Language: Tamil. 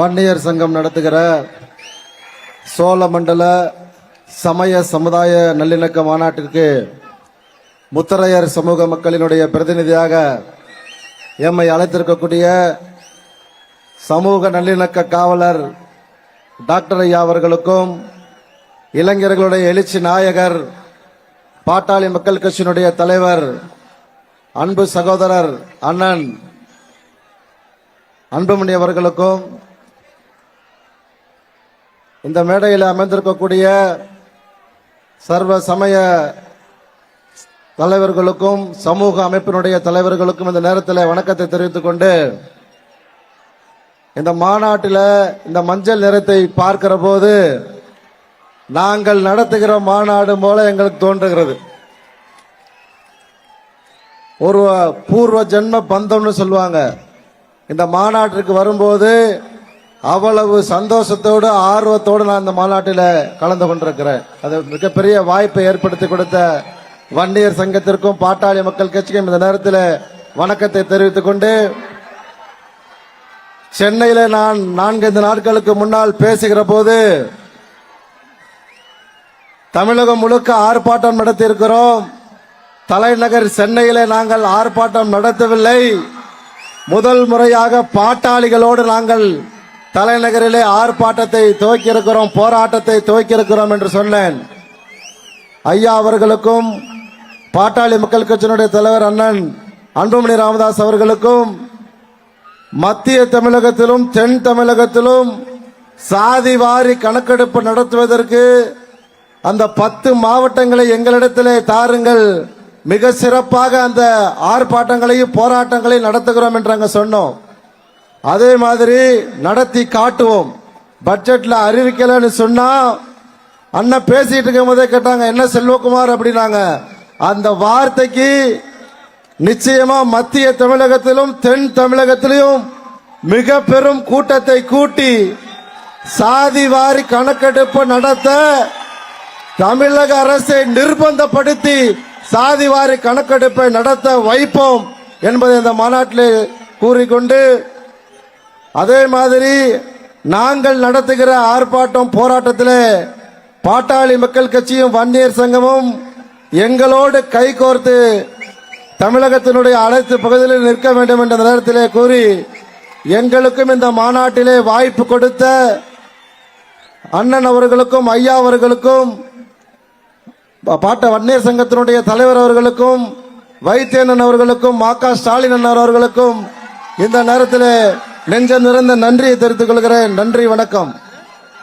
வன்னியர் சங்கம் நடத்துகிற சோழமண்டல சமய சமுதாய நல்லிணக்க மாநாட்டிற்கு முத்தரையர் சமூக மக்களினுடைய பிரதிநிதியாக எம்மை அழைத்திருக்கக்கூடிய சமூக நல்லிணக்க காவலர் டாக்டர் ஐயா அவர்களுக்கும் இளைஞர்களுடைய எழுச்சி நாயகர் பாட்டாளி மக்கள் கட்சியினுடைய தலைவர் அன்பு சகோதரர் அண்ணன் அன்புமணி அவர்களுக்கும் இந்த மேடையில் அமைந்திருக்கக்கூடிய சர்வ சமய தலைவர்களுக்கும் சமூக அமைப்பினுடைய தலைவர்களுக்கும் இந்த நேரத்தில் வணக்கத்தை தெரிவித்துக் கொண்டு இந்த மாநாட்டில் இந்த மஞ்சள் நிறத்தை பார்க்கிற போது நாங்கள் நடத்துகிற மாநாடு போல எங்களுக்கு தோன்றுகிறது. ஒரு பூர்வ ஜென்ம பந்தம்னு சொல்லுவாங்க. இந்த மாநாட்டிற்கு வரும்போது அவ்வளவு சந்தோஷத்தோடு ஆர்வத்தோடு நான் இந்த மாநாட்டில் கலந்து கொண்டிருக்கிறேன். அது மிகப்பெரிய வாய்ப்பை ஏற்படுத்தி கொடுத்த வன்னியர் சங்கத்திற்கும் பாட்டாளி மக்கள் கட்சிக்கும் இந்த நேரத்தில் வணக்கத்தை தெரிவித்துக் கொண்டு சென்னையில நான் நான்கைந்து நாட்களுக்கு முன்னால் பேசுகிற போது தமிழகம் முழுக்க ஆர்ப்பாட்டம் நடத்தியிருக்கிறோம். தலைநகர் சென்னையில நாங்கள் ஆர்ப்பாட்டம் நடத்தவில்லை. முதல் முறையாக பாட்டாளிகளோடு நாங்கள் தலைநகரிலே ஆர்ப்பாட்டத்தை துவக்கியிருக்கிறோம் போராட்டத்தை துவக்கியிருக்கிறோம் என்று சொன்னேன். ஐயா அவர்களுக்கும் பாட்டாளி மக்கள் கட்சியினுடைய தலைவர் அண்ணன் அன்புமணி ராமதாஸ் அவர்களுக்கும் மத்திய தமிழகத்திலும் தென் தமிழகத்திலும் சாதி வாரி கணக்கெடுப்பு நடத்துவதற்கு அந்த பத்து மாவட்டங்களை எங்களிடத்திலே தாருங்கள். மிக சிறப்பாக அந்த ஆர்ப்பாட்டங்களையும் போராட்டங்களையும் நடத்துகிறோம் என்று அங்கே சொன்னோம். அதே மாதிரி நடத்தி காட்டுவோம். பட்ஜெட்ல அறிவிக்கலன்னு சொன்னா அண்ணன் பேசிட்டு இருக்கும் போதே கேட்டாங்க என்ன செல்வகுமார்? அப்படின்னாங்க. அந்த வார்த்தைக்கு நிச்சயமா மத்திய தமிழகத்திலும் தென் தமிழகத்திலும் மிக பெரும் கூட்டத்தை கூட்டி சாதி வாரி கணக்கெடுப்பு நடத்த தமிழக அரசை நிர்பந்தப்படுத்தி சாதி வாரி கணக்கெடுப்பை நடத்த வைப்போம் என்பதை இந்த மாநாட்டில் கூறிக்கொண்டு அதே மாதிரி நாங்கள் நடத்துகிற ஆர்ப்பாட்டம் போராட்டத்தில் பாட்டாளி மக்கள் கட்சியும் வன்னியர் சங்கமும் எங்களோடு கைகோர்த்து தமிழகத்தினுடைய அனைத்து பகுதிகளில் நிற்க வேண்டும் என்ற நேரத்திலே கூறி எங்களுக்கும் இந்த மாநாட்டிலே வாய்ப்பு கொடுத்த அண்ணன் அவர்களுக்கும் ஐயா அவர்களுக்கும் பாட்ட வன்னியர் சங்கத்தினுடைய தலைவர் அவர்களுக்கும் வைத்தியண்ணன் அவர்களுக்கும் மா ஸ்டாலின் அண்ணன் அவர்களுக்கும் இந்த நேரத்தில் நெஞ்ச நிறைந்த நன்றியை தெரிவித்துக் கொள்கிறேன். நன்றி வணக்கம்.